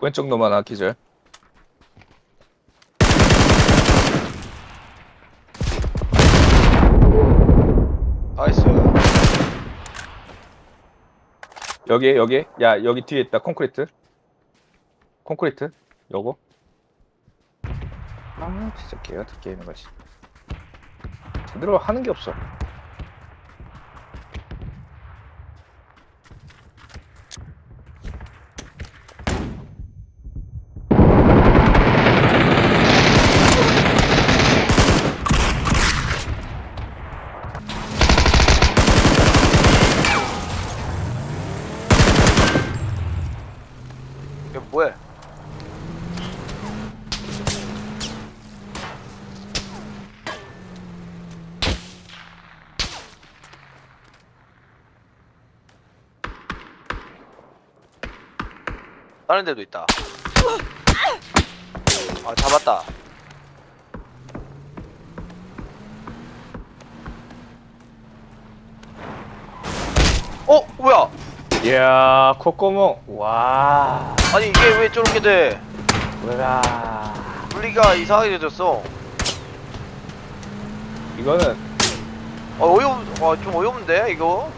왼쪽 놈 하나 기절. 나이스 여기 여기 야 여기 뒤에 있다 콘크리트. 콘크리트 요거. 아 진짜 개 같은 게임인 거지. 제대로 하는 게 없어. 이거 뭐야 다른 데도 있다. 아 잡았다. 어 뭐야? 이야 콧구멍. 와. 아니 이게 왜 저렇게 돼? 뭐야. 분리가 이상하게 되졌어. 이거는 어, 어이없, 어, 좀 어이없는데, 이거?